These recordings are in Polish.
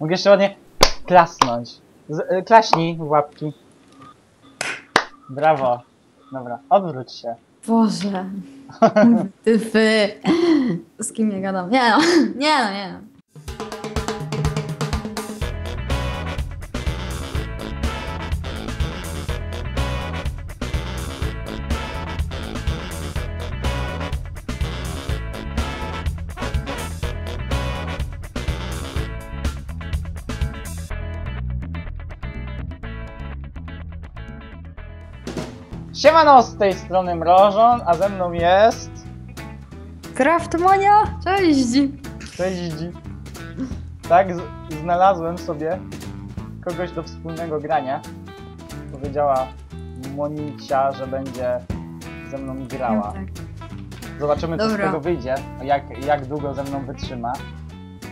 Mogę jeszcze ładnie klasnąć. Z, y, klaśnij w łapki. Brawo. Dobra, odwróć się. Boże. Ty wy. Z kim ja gadam? Nie no, nie no, nie no. Siemano, z tej strony Mrożon, a ze mną jest... Craftmania? Cześć! Cześć. Tak, z- znalazłem sobie kogoś do wspólnego grania. Powiedziała Monicia, że będzie ze mną grała. Tak. Zobaczymy, co z Dobra. tego wyjdzie, jak, jak długo ze mną wytrzyma.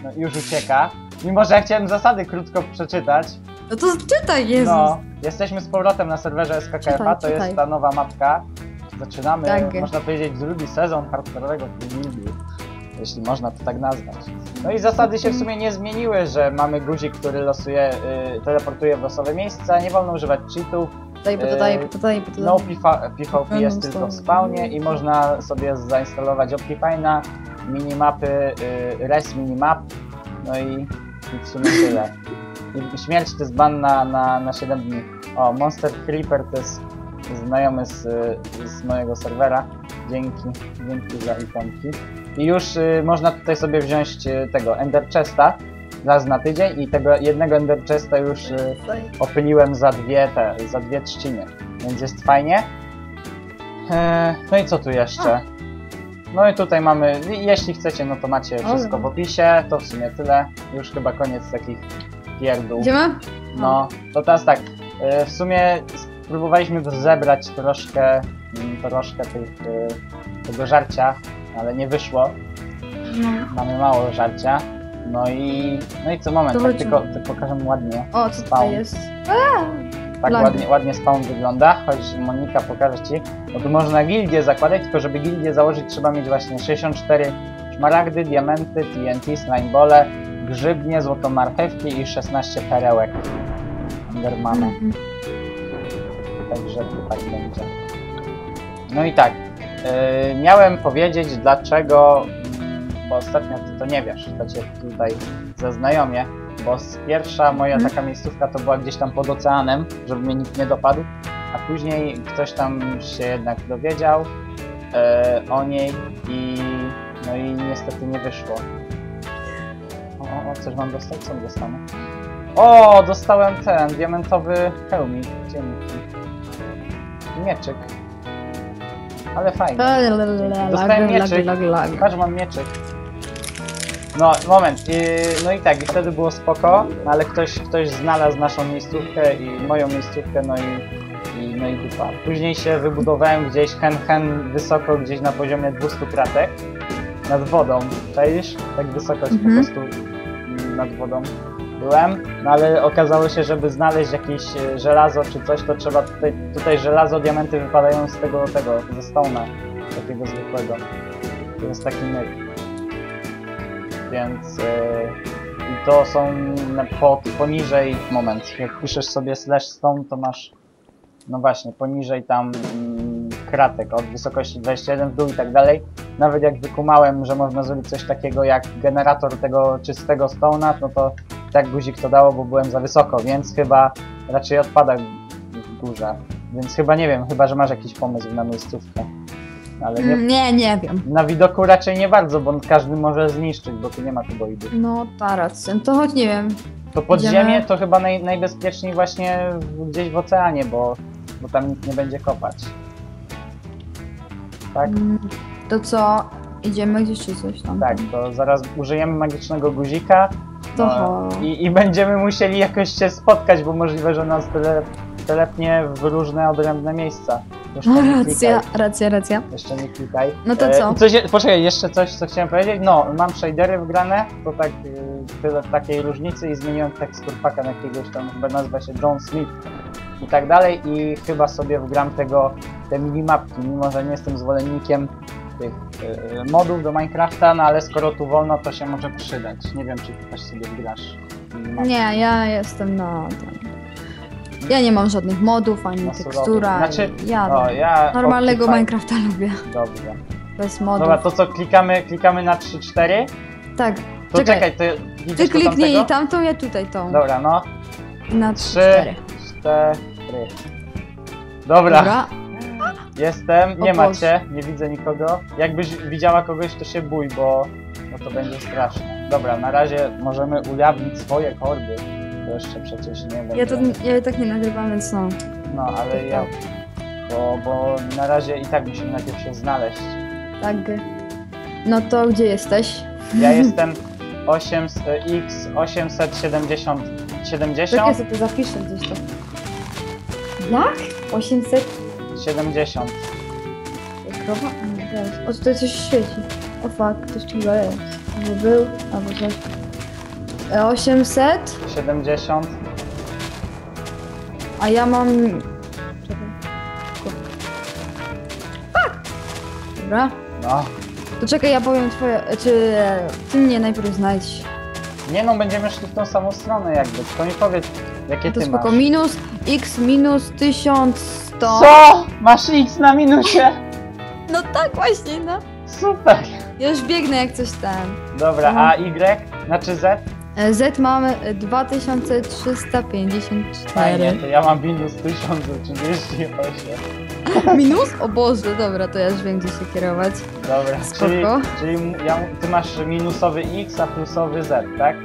No, już ucieka. Mimo, że ja chciałem zasady krótko przeczytać. No to czytaj, Jezus. No, jesteśmy z powrotem na serwerze Czytaj, to jest czytaj. ta nowa mapka. Zaczynamy, Tak. można powiedzieć, drugi sezon hardcore'owego Guildu, jeśli można to tak nazwać. No i zasady się w sumie nie zmieniły, że mamy guzik, który losuje, y, teleportuje w losowe miejsca, nie wolno używać cheatów, Tutaj, tutaj, tutaj, tutaj. no PV, PvP jest tylko w spawnie i można sobie zainstalować Optifine'a, minimapy, y, res minimap, no i, i w sumie tyle. Śmierć to jest ban na, na, na 7 dni. O, Monster Creeper to jest znajomy z, z mojego serwera. Dzięki, dzięki za itemki. I już y, można tutaj sobie wziąć y, tego Ender Chesta raz na tydzień i tego jednego Ender Chesta już y, opyliłem za dwie te, za dwie trzciny, więc jest fajnie. Eee, no i co tu jeszcze? No i tutaj mamy, jeśli chcecie, no to macie wszystko w opisie, to w sumie tyle. Już chyba koniec takich pierdół. Idziemy? No, to teraz tak, e, w sumie spróbowaliśmy zebrać troszkę, mm, troszkę tych, e, tego żarcia, ale nie wyszło. No. Mamy mało żarcia. No i, no i co moment, To tak chodźmy. tylko, tylko pokażę ładnie. O, co Spawn. jest? Tak Lagi. ładnie, ładnie spawn wygląda, choć Monika pokaże Ci, bo tu można gildię zakładać, tylko żeby gildię założyć trzeba mieć właśnie 64 szmaragdy, diamenty, TNT, slimebole, grzybnie, złotą marchewki i 16 perełek Endermana, Mhm. także tu tak będzie. No i tak, yy, miałem powiedzieć dlaczego, mm, bo ostatnio Ty to nie wiesz, to Cię tutaj zaznajomię, bo pierwsza moja Mhm. taka miejscówka to była gdzieś tam pod oceanem, żeby mnie nikt nie dopadł, a później ktoś tam się jednak dowiedział e, o niej i no i niestety nie wyszło. O, o, coś mam dostać? Co dostanę? O, dostałem ten diamentowy hełmik. Dzięki. Mieczyk. Ale fajnie. Dostałem mieczyk. Patrz, mam mieczyk. No, moment. No i tak, i wtedy było spoko, no ale ktoś, ktoś znalazł naszą miejscówkę i moją miejscówkę, no i, i, no i dupa. Później się wybudowałem gdzieś hen hen wysoko, gdzieś na poziomie 200 kratek. Nad wodą, czaisz? Tak wysoko Mhm. po prostu nad wodą byłem, no ale okazało się, żeby znaleźć jakieś e, żelazo czy coś, to trzeba tutaj, tutaj żelazo, diamenty wypadają z tego, tego, ze stone'a, takiego zwykłego. To jest taki myk. Więc yy, i to są na, po, poniżej, moment, jak piszesz sobie slash stone, to masz, no właśnie, poniżej tam mm, kratek od wysokości 21 w dół i tak dalej. Nawet jak wykumałem, że można zrobić coś takiego jak generator tego czystego stone'a, no to tak guzik to dało, bo byłem za wysoko, więc chyba raczej odpada w górze. Więc chyba nie wiem, chyba że masz jakiś pomysł na miejscówkę. Ale nie, Nie, nie wiem. na widoku raczej nie bardzo, bo każdy może zniszczyć, bo tu nie ma kuboidów. No, ta racja. To choć nie wiem. To podziemie Idziemy. to chyba naj, najbezpieczniej właśnie gdzieś w oceanie, bo, bo tam nikt nie będzie kopać. Tak? Mm, To co? Idziemy gdzieś czy coś tam? Tak, to zaraz użyjemy magicznego guzika no, i, i będziemy musieli jakoś się spotkać, bo możliwe, że nas tele, telepnie w różne odrębne miejsca. Jeszcze No, racja, racja, racja. Jeszcze nie klikaj. No to E, co? i Coś, poczekaj, jeszcze coś, co chciałem powiedzieć. No, mam shadery wgrane, to tak y, tyle takiej różnicy i zmieniłem tekstur paka na jakiegoś tam, chyba nazywa się John Smith i tak dalej i chyba sobie wgram tego, te minimapki, mimo że nie jestem zwolennikiem tych y, modów do Minecrafta, no ale skoro tu wolno, to się może przydać. Nie wiem, czy ty też sobie grasz. Nie, ja jestem na ten. Ja nie mam żadnych modów, ani Na surowy. tekstura. Znaczy, ja O, ja normalnego. Minecrafta lubię. Dobrze. Bez modów. Dobra, to co, klikamy, klikamy na 3-4? Tak. To Czekaj. czekaj, ty Ty kliknij tamtego? tamtą, ja tutaj tą. Dobra, no. Na 3, 4. 4. Dobra, Dobra. jestem. Nie O Boże. macie, nie widzę nikogo. Jakbyś widziała kogoś, to się bój, bo no to będzie straszne. Dobra, na razie możemy ujawnić swoje kordy. To jeszcze przecież nie będzie. Ja, to, ja i tak nie nagrywam, więc no. No, ale ja... Bo, bo na razie i tak musimy najpierw się znaleźć. Tak. No to gdzie jesteś? Ja jestem 8, x 870 70 Czekaj, sobie zapiszę gdzieś to. Jak? 800 70 krowa? O, tutaj coś świeci. O fuck, ktoś tu chyba jest. Albo był, albo coś. E, 800, 70 a ja mam... Czekaj. Fuck! Dobra. No. To czekaj, ja powiem twoje... Czy... Ty mnie najpierw znajdź. Nie no, będziemy szli w tą samą stronę jakby. To mi powiedz, jakie To ty spoko. masz. Minus x minus 1100. Co? Masz x na minusie? No tak właśnie, no. Super. Ja już biegnę jak coś tam. Dobra, Aha. a y? Znaczy z? E, Z mamy e, Fajnie, 2354. to ja mam minus 1038. Minus? O Boże, dobra, to ja już wiem gdzie się kierować. Dobra, Spoko. czyli, czyli ja, ty masz minusowy x, a plusowy z, tak?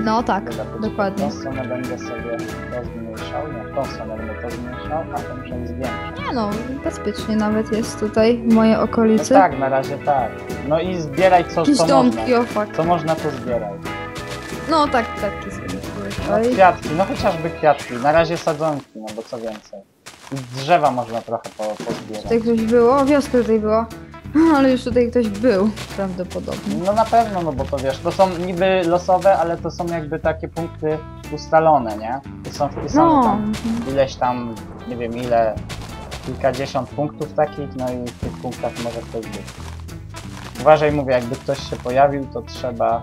No tak, Dobra, dokładnie. Tą stronę będę sobie to zmniejszał, nie, tą stronę będę to zmniejszał, a tą część zwiększał. Nie no, bezpiecznie nawet jest tutaj w mojej No okolicy. tak, na razie tak. No i zbieraj co, co domki, można. o fuck. Co można to zbieraj. No tak, taki sobie No kwiatki, no chociażby kwiatki. Na razie sadzonki, no bo co więcej. Drzewa można trochę po, pozbierać. Tutaj ktoś było, wioska tutaj była. Ale już tutaj ktoś był, prawdopodobnie. No na pewno, no bo to wiesz, to są niby losowe, ale to są jakby takie punkty ustalone, nie? To są wpisane No, tam ileś tam, nie wiem ile, kilkadziesiąt punktów takich, no i w tych punktach może ktoś być. Uważaj, mówię, jakby ktoś się pojawił, to trzeba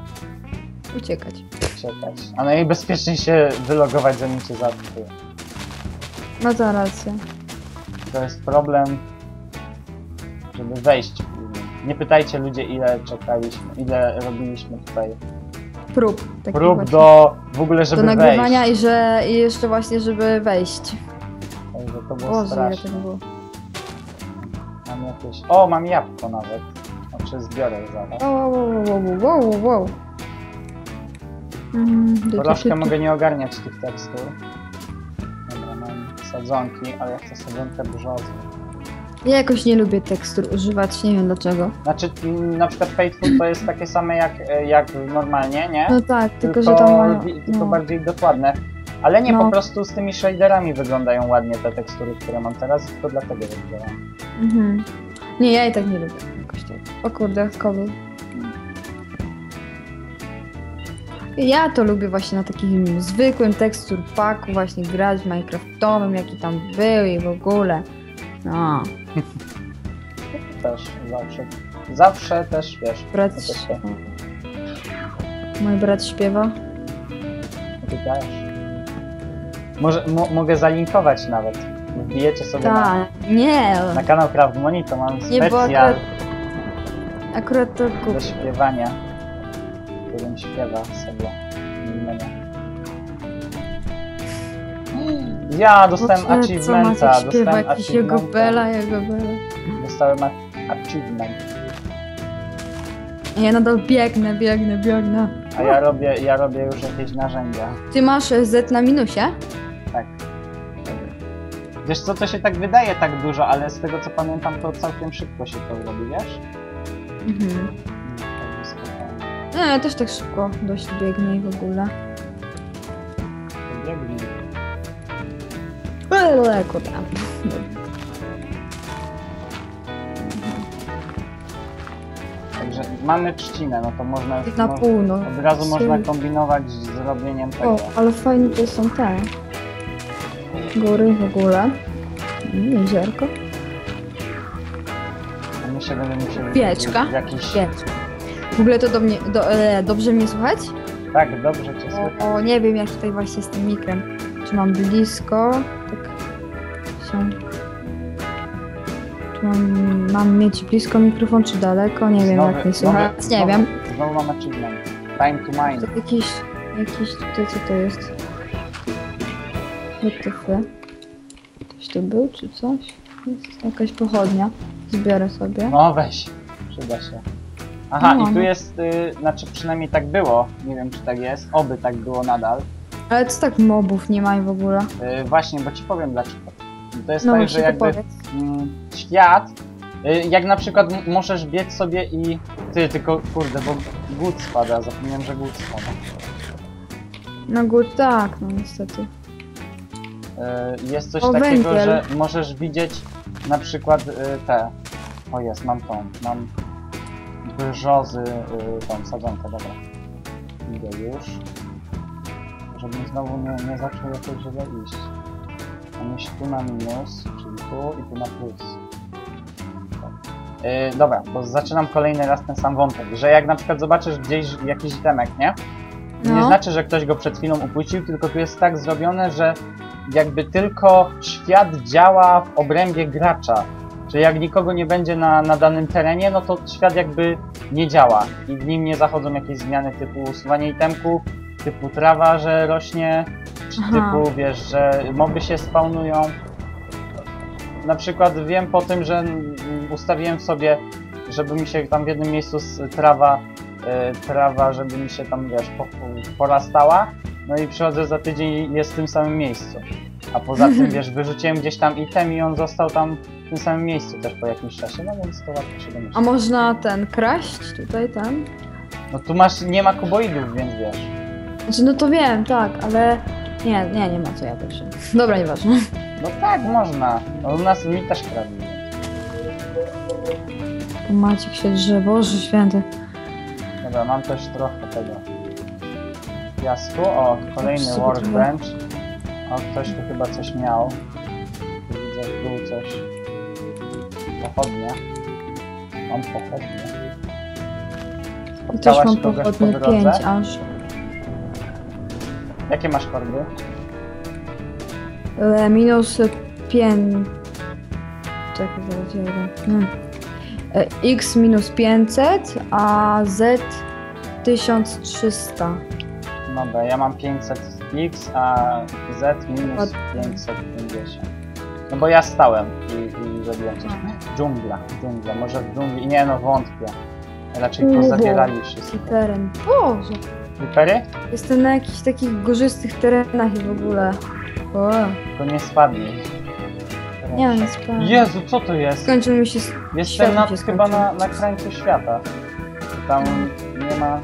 uciekać. czekać. A najbezpieczniej się wylogować, zanim cię zaatakuje. No to racja. To jest problem, żeby wejść. Nie pytajcie ludzie, ile czekaliśmy, ile robiliśmy tutaj Prób. takich prób właśnie. do w ogóle, żeby do nagrywania wejść. i że i jeszcze właśnie, żeby wejść. Także to było Boże, straszne. było. Mam jakieś... O, mam jabłko nawet. Znaczy zbiorę je zaraz. Wow, wow, wow, wow, wow, wow, wow. Mm, du- du- Troszkę du- mogę nie ogarniać tych tekstur. Sadzonki, ale ja chcę sadzonkę brzozy. Ja jakoś nie lubię tekstur używać, nie wiem dlaczego. Znaczy, mm, na przykład Fateful to jest takie same jak, e, jak normalnie, nie? No tak, tylko, że tam mają... tylko No. bardziej dokładne. Ale nie, No. po prostu z tymi shaderami wyglądają ładnie te tekstury, które mam teraz, tylko dlatego wziąłem. Mhm. Nie, ja i tak nie lubię jakoś tak. O kurde, kogo? Ja to lubię właśnie na takim zwykłym tekstur paku właśnie grać minecraftowym, jaki tam był i w ogóle. No, Też zawsze, zawsze też, wiesz, brat... to się Mój brat śpiewa. wydaje. Może, mo, mogę zalinkować nawet. Wbijecie sobie na, Tak, nie, na kanał Craft Money, to mam nie, bo specjal akurat... Akurat to do kupię. śpiewania, w którym śpiewa Ja dostałem Boże, co achievementa, śpiewa, dostałem jakiś jego bela, jego bela. dostałem achievement, Ja nadal biegnę, biegnę, biegnę. a ja robię, ja robię już jakieś narzędzia. Ty masz e, Z na minusie? Tak. Wiesz co, to się tak wydaje tak dużo, ale z tego co pamiętam, to całkiem szybko się to robi, wiesz? Mhm. Ja też tak szybko dość biegnę i w ogóle. Biegnij. Ale kurde. Także mamy trzcinę, no to można już Na pół, no. od razu można kombinować z zrobieniem tego. O, ale fajne to są te. Góry w ogóle. Mm, Jeziorko. A się musiał... Pieczka? Jakiś... W ogóle to do mnie, do, e, dobrze mnie słuchać? Tak, dobrze cię słyszę. O, nie wiem jak tutaj właśnie z tym mikrem. Czy mam blisko? Tak się... Czy mam, mam mieć blisko mikrofon, czy daleko? Nie wiem jak mnie słuchać. Nie znowu, wiem. Znowu mam achievement. Time to mine. To jakiś, jakiś tutaj, co to jest? WTF. Ktoś tu był, czy coś? Jest jakaś pochodnia. Zbiorę sobie. No weź, przyda się. Aha, No, i tu no. jest, y, znaczy przynajmniej tak było, nie wiem czy tak jest, oby tak było nadal. Ale co tak mobów nie ma w ogóle? Y, właśnie, bo ci powiem dlaczego. To jest No tak, że to jakby powiedz. mm, świat, y, jak na przykład m- możesz biec sobie i... Ty, tylko kurde, bo głód spada, zapomniałem, że głód spada. No good, tak, no niestety. Y, Jest coś O, takiego, węgiel. że możesz widzieć na przykład y, te... O jest, mam tą, mam brzozy, tą sadzonkę, dobra. Idę już. Żebym znowu nie, nie zaczął jakoś źle iść. Iść tu na minus, czyli tu i tu na plus. Yy, dobra, bo zaczynam kolejny raz ten sam wątek, że jak na przykład zobaczysz gdzieś jakiś temek, nie? To Nie No. znaczy, że ktoś go przed chwilą upuścił, tylko tu jest tak zrobione, że jakby tylko świat działa w obrębie gracza. Czyli jak nikogo nie będzie na, na danym terenie, no to świat jakby nie działa i w nim nie zachodzą jakieś zmiany typu usuwanie itemków, typu trawa, że rośnie, czy Aha. typu wiesz, że moby się spawnują. Na przykład wiem po tym, że ustawiłem sobie, żeby mi się tam w jednym miejscu trawa, e, trawa, żeby mi się tam wiesz, po, porastała. No i przychodzę za tydzień i jest w tym samym miejscu. A poza tym, wiesz, wyrzuciłem gdzieś tam item i on został tam w tym samym miejscu też po jakimś czasie, no więc to łatwo się A domyślić. można ten kraść tutaj, ten? No tu masz, nie ma kuboidów, więc wiesz. Znaczy, no to wiem, tak, ale nie, nie, nie ma co ja pierwszy. Dobra, nieważne. No tak, można. No u nas mi też kradli. Maciek się drze, Boże święty. Dobra, mam też trochę tego piasku. O, kolejny workbench. O, ktoś tu chyba coś miał. Tu Widzę dół coś. Pochodnie. Mam pochodnie. I też Spotkałaś mam kogoś po pochodnie drodze? 5 aż. Jakie masz kordy? E, minus 5. Czekaj, zaraz jeden. Hmm. E, X minus 500, a Z 1300. Dobra, ja mam 500x, a Z minus Od- 550. No bo ja stałem i, i zrobiłem coś. Dżungla, dżungla, może w dżungli. Nie no, wątpię. Raczej Uhu. pozabierali wszystko. Teren. Boże! Creepery? Jestem na jakichś takich górzystych terenach i w ogóle. O, To nie spadnij. nie wiem, sprawdzę. Jezu, co to jest? Skończył mi się. s- Jestem świat na, mi się chyba skończył. na, na krańcu świata. Tam nie ma...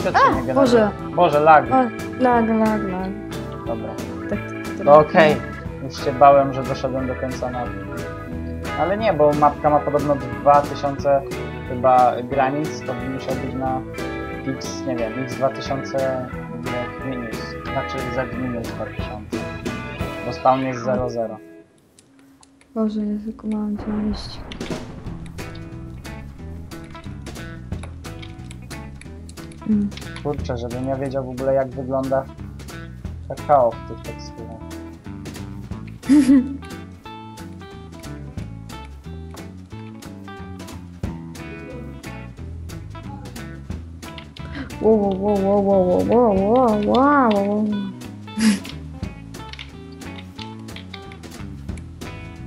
Świat się nie generuje. Boże. Boże, lag. O, lag, lag, lag. Dobra. Tak, tak, To okej. Już się bałem, że doszedłem do końca mapy. Ale nie, bo mapka ma podobno 2000 chyba granic, to musiał być na x, nie wiem, x 2000 minus, znaczy z minus 2000. Bo spawn jest 00. Boże, nie tylko mam co mam iść. Mm. Kurczę, żebym ja wiedział w ogóle jak wygląda kakao w tych teksturach. Wow, wow, wow, wow, wow, wow, wow, wow.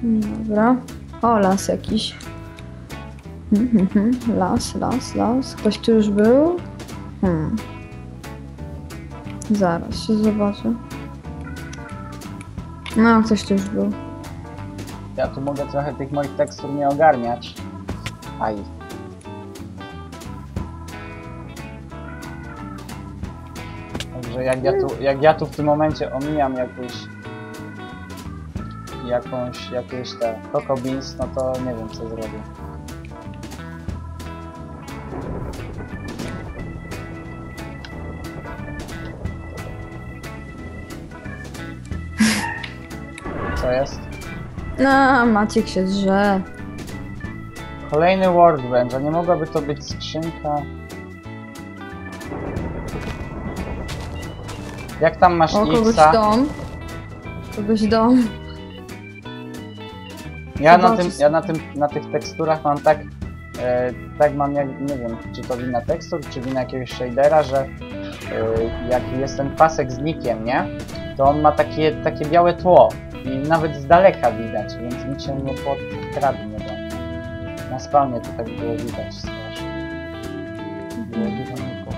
Dobra. O, las jakiś. Las, las, las. Ktoś tu już był? Hmm. Zaraz się zobaczę. No, ktoś tu już był. Ja tu mogę trochę tych moich tekstur nie ogarniać. Aj. Także jak ja tu, jak ja tu w tym momencie omijam jakąś jakąś, jakieś te Coco Beans, no to nie wiem co zrobię. Co jest? No, Maciek się drze. Kolejny workbench, a nie mogłaby to być skrzynka? Jak tam masz O, kogoś Xa? dom. Kogoś dom. Ja na, tym, ja na, tym, na tych teksturach mam tak, e, tak mam jak, nie wiem, czy to wina tekstur, czy wina jakiegoś shadera, że e, jak jest ten pasek z nikiem, nie? To on ma takie, takie białe tło i nawet z daleka widać, więc mi się nie podkradnie do mnie. Na spawnie to tak było widać strasznie. Było dużo ników.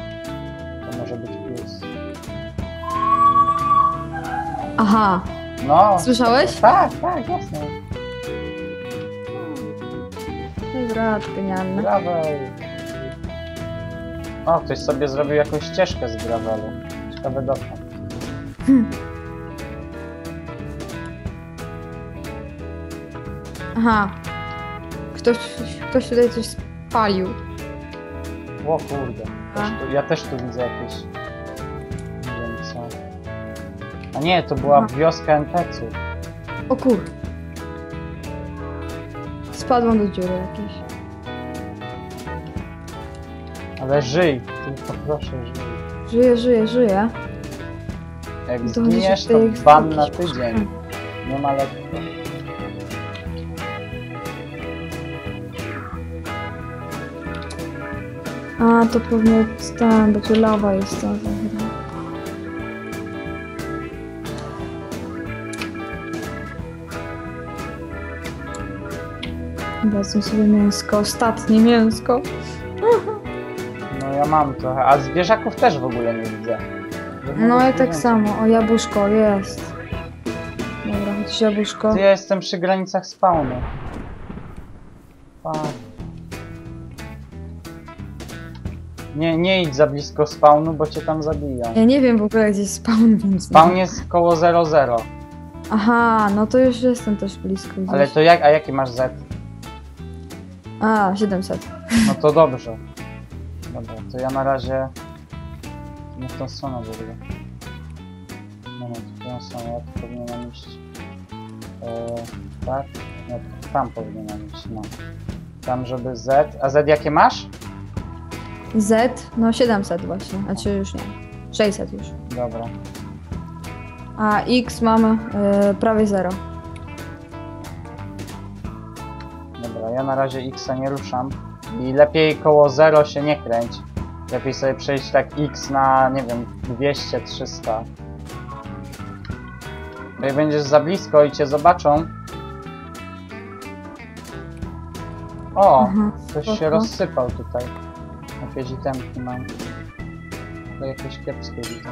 To może być plus. Aha. No! Słyszałeś? Tak, tak, jasne. Dobra, genialne. Gravel. O, ktoś sobie zrobił jakąś ścieżkę z gravelu. Ciekawe dokąd. Aha. Ktoś, ktoś tutaj coś spalił. O kurde. A. Też tu, ja też tu widzę jakieś... A nie, to była Aha. wioska NPC-ów. O kur. Spadłam do dziury jakiejś. Ale żyj, tylko proszę żyj. Żyję, żyję, żyję. Jak To zginiesz, to tutaj ban na jakiś- tydzień. Nie ma lekko. A, to pewnie ten, bo tu lawa jest ta. Wezmę sobie mięsko, ostatnie mięsko. No ja mam trochę. A zwierzaków też w ogóle nie widzę. Żadnego No i tak zwierzęcia. samo. O, jabłuszko, jest. Dobra, chodź jabłuszko. Ja jestem przy granicach spawnu. Fuck. Nie, nie idź za blisko spawnu, bo cię tam zabiją. Ja nie wiem w ogóle gdzie jest spawn, więc. Spawn jest koło 00. Aha, no to już jestem też blisko gdzieś. Ale to jak, a jaki masz Z? A, 700. No to dobrze. Dobra, to ja na razie... Nie w tą stronę w ogóle. No, no, w tą stronę, ja tu powinienem iść... E, tak? No, tam powinienem iść, no. Tam, żeby Z... A Z jakie masz? Z, no 700 właśnie, znaczy już nie. 600 już. Dobra. A X mamy y, prawie 0. ja na razie X nie ruszam. I lepiej koło 0 się nie kręć. Lepiej sobie przejść tak X na, nie wiem, 200, 300. Bo jak będziesz za blisko i cię zobaczą... O! Coś się spoko. rozsypał tutaj. Jakieś itemki mam. To jakieś kiepskie widzę.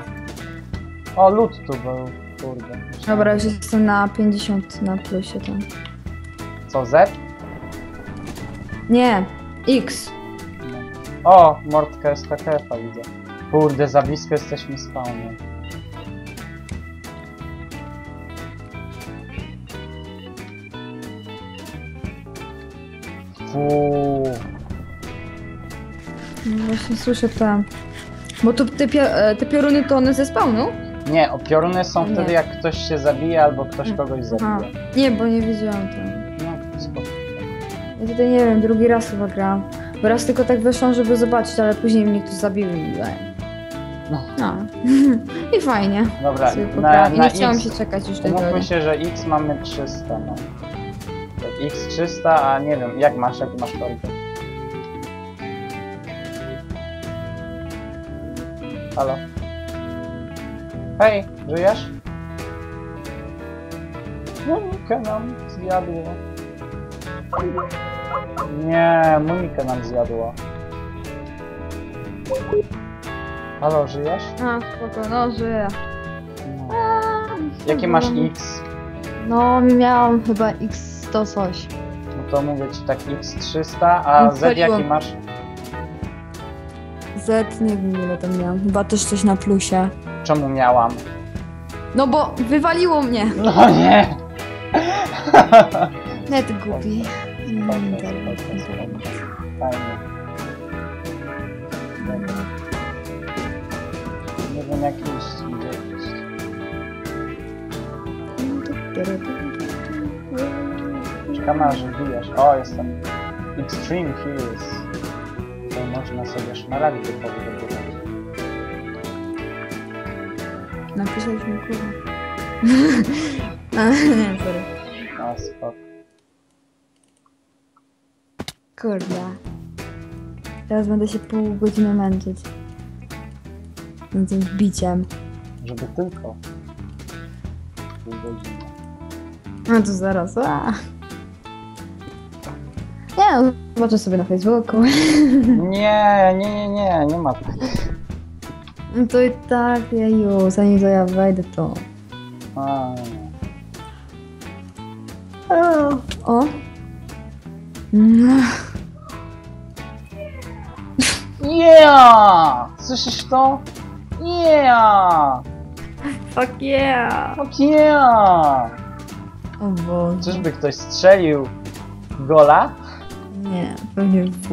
O, lód tu był. Kurde. Dobra, już jestem na 50 na plusie tam. Co, Z? Nie, X. O, mordka SKKF-a widzę. Kurde, za blisko jesteśmy spawnem. Fuuu. No właśnie słyszę tam. Bo tu te, pio- e, te pioruny to one ze spawnu? Nie, o pioruny są Nie. wtedy jak ktoś się zabije albo ktoś Mm, kogoś zabije. Nie, bo nie wiedziałam tam. No. Ja tutaj nie wiem, drugi raz chyba grałam. Bo raz tylko tak weszłam, żeby zobaczyć, ale później mnie ktoś zabił i... No. No. I fajnie. Dobra, na. I na nie chciałam X się czekać już tej Umówmy drogi. się, że X mamy 300, no. X 300, a nie wiem, jak masz, jaki masz korytarz? Halo? Hej, żyjesz? Monikę nam zjadło. Nie, Monikę nam zjadło. Halo, żyjesz? A, spoko, no żyję. No. Jaki masz X? No, miałam chyba X100 coś. No to mówię ci tak X300, a No, Z jaki masz? Z, nie wiem ile tam miałam. Chyba też coś na plusie. Czemu miałam? No bo wywaliło mnie. No nie! Net głupi. Fajnie. Dobra. Nie wiem jak iść, gdzie iść. Czekam aż wbijesz. O, jestem. Extreme Hills. To można sobie szmaragdy powydobywać. Napisaliśmy kurwa. A, nie, sorry. No spoko. Kurde. Teraz będę się pół godziny męczyć. Z tym biciem. Żeby tylko. Pół godziny. No to zaraz. A. Nie no, zobaczę sobie na Facebooku. Nie, nie, nie, nie, nie ma tak. No to i tak, jeju, zanim to ja wejdę, to... A, O! o. Mm. Yeah! Słyszysz to? Yeah! Fuck yeah! Fuck yeah! O Boże. Czyżby ktoś strzelił gola? Nie, pewnie w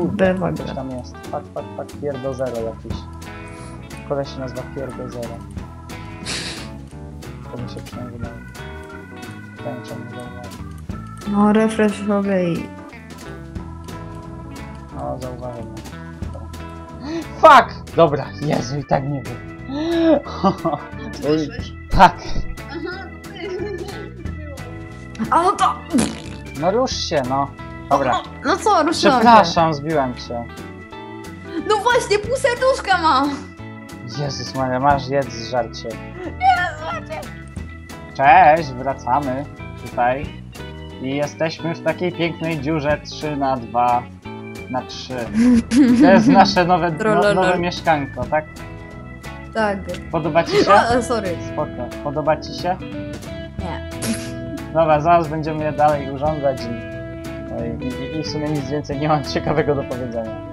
Coś gra. tam jest. Fuck, fuck, fuck, Pierdo Zero jakiś. Koleś się nazywa Pierdo Zero. To mi się przynajmniej wydaje. Tęczą mi zauważył. No, refresh robię i... O, zauważył mnie. Fuck! Dobra, Jezu, i tak nie wiem. Wyszłeś? Tak. Aha, to ty. A no to... No rusz się, no. Dobra. No co, ruszyłam się. Przepraszam, zbiłem cię. No właśnie, pół serduszka mam! Jezus Maria, masz jedz żarcie. Cześć, wracamy tutaj. I jesteśmy w takiej pięknej dziurze 3 na 2 na 3. To jest nasze nowe, no, nowe mieszkanko, tak? Tak. Podoba ci się? O, sorry. Spoko. Podoba ci się? Nie. Dobra, zaraz będziemy je dalej urządzać i, no i, i, i w sumie nic więcej nie mam ciekawego do powiedzenia.